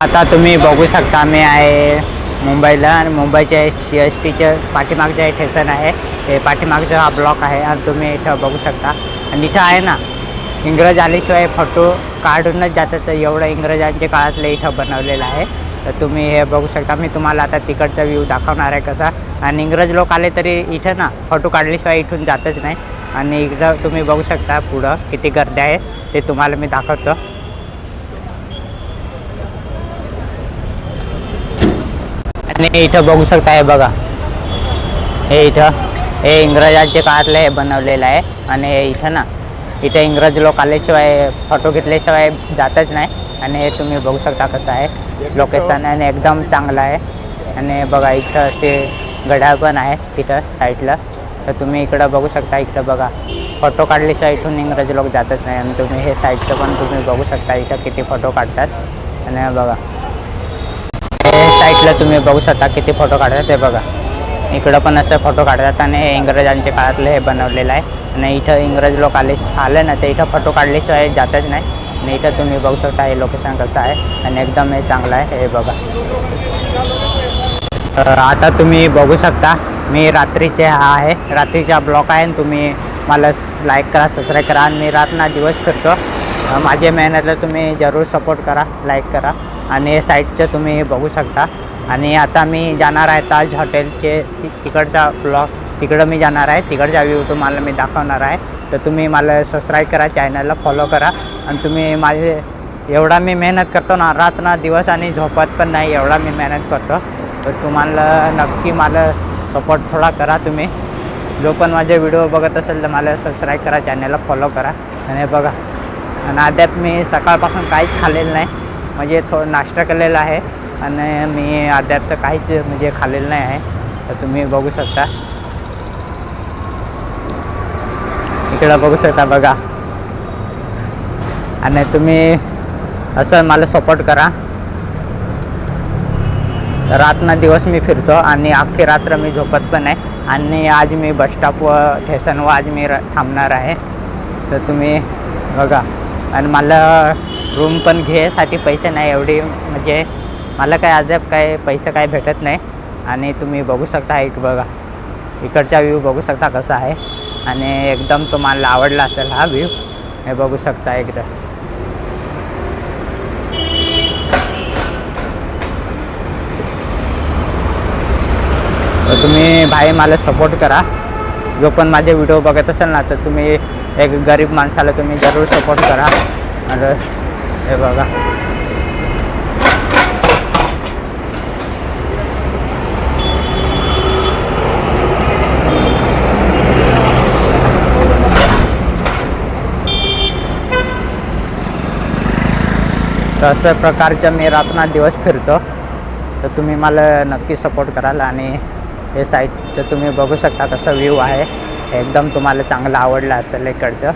आता तुम्ही बघू शकता मी आहे मुंबईला आणि मुंबईच्या सी एस टीच्या पाठीमागचं हे ठेसन आहे. हे पाठीमागचा हा ब्लॉक आहे आणि तुम्ही इथं बघू शकता. आणि इथं आहे ना इंग्रज आल्याशिवाय फोटो काढूनच जातात. तर एवढं इंग्रजांच्या काळातलं इथं बनवलेलं आहे. तर तुम्ही हे बघू शकता. मी तुम्हाला आता तिकडचा व्ह्यू दाखवणार आहे कसा. आणि इंग्रज लोक आले तरी इथं ना फोटो काढल्याशिवाय इथून जातच नाही. आणि इकडं तुम्ही बघू शकता पुढं किती गर्दी आहे ते तुम्हाला मी दाखवतो. आणि इथं बघू शकता हे बघा. हे इथं हे इंग्रजांचे काळातलं हे बनवलेलं आहे आणि इथं ना इथं इंग्रज लोक आल्याशिवाय फोटो घेतल्याशिवाय जातच नाही आणि हे तुम्ही बघू शकता कसं आहे लोकेशन आणि एकदम चांगलं आहे. आणि बघा इथं असे गड्या पण आहे तिथं साईडला. तर तुम्ही इकडं बघू शकता इकडं बघा. फोटो काढल्याशिवाय इथून इंग्रज लोक जातच नाही आणि तुम्ही हे साईडचं पण तुम्ही बघू शकता इथं किती फोटो काढतात. आणि बघा. साईडला तुम्ही बघू शकता किती फोटो काढतात ते बघा. इकडं पण असं फोटो काढतात आणि हे इंग्रजांच्या काळातलं हे बनवलेलं आहे. आणि इथं इंग्रज लोक आले आले ना ते इथं फोटो काढल्याशिवाय जातच नाही. आणि इथं तुम्ही बघू शकता हे लोकेशन कसं आहे. आणि एकदम हे चांगलं आहे हे बघा. तर आता तुम्ही बघू शकता मी रात्रीचे हा आहे. रात्रीचा ब्लॉक आहे आणि तुम्ही मला लाईक करा सबस्क्राईब करा. आणि मी रातना दिवस फिरतो. माझ्या मेहनतला तुम्ही जरूर सपोर्ट करा लाईक करा. आणि साईडचं तुम्ही बघू शकता. आणि आता मी जाणार आहे ताज हॉटेलचे ति- तिकडचा ब्लॉग. तिकडं मी जाणार आहे. तिकडचा व्ह्यू तुम्हाला मी दाखवणार आहे. तर तुम्ही मला सबस्क्राईब करा चॅनलला फॉलो करा. आणि तुम्ही माझे एवढा मी मेहनत करतो ना रात ना दिवस आणि झोपत पण नाही एवढा मी मेहनत करतो. तर तुम्हाला नक्की मला सपोर्ट थोडा करा तुम्ही. जो पण माझे व्हिडिओ बघत असेल तर मला सबस्क्राईब करा चॅनलला फॉलो करा. आणि बघा. आणि अद्याप मी सकाळपासून काहीच खाल्लेलं नाही. म्हणजे थोडं नाश्ता केलेला आहे आणि मी अद्याप तर काहीच म्हणजे खाल्लेलं नाही आहे. तर तुम्ही बघू शकता. इकडं बघू शकता बघा. आणि तुम्ही असं मला सपोर्ट करा. रात दिवस मी फिरतो आणि अख्खी रात्र मी झोपत पण आहे. आणि आज मी बसस्टॉप व स्टेशनवर आज मी र थांबणार आहे. तर तुम्ही बघा. आणि मला रूम पण घ्यायसाठी पैसे नाही एवढी म्हणजे मला काय अद्याप काय पैसे काय भेटत नाही. आणि तुम्ही बघू शकता एक बघा इकडचा व्ह्यू बघू शकता कसा आहे. आणि एकदम तुम्हाला आवडला असेल हा व्ह्यू हे बघू शकता एकदा. तर तुम्ही भाई मला सपोर्ट करा. जो पण माझे व्हिडिओ बघत असेल ना तर तुम्ही एक गरीब माणसाला तुम्ही जरूर सपोर्ट करा. आणि हे बघा तर अशा प्रकारच्या मी रातना दिवस फिरतो. तर तुम्ही मला नक्की सपोर्ट कराल आणि हे साईडचं तुम्ही बघू शकता कसं व्ह्यू आहे. एकदम तुम्हाला चांगलं आवडलं असेल इकडचं.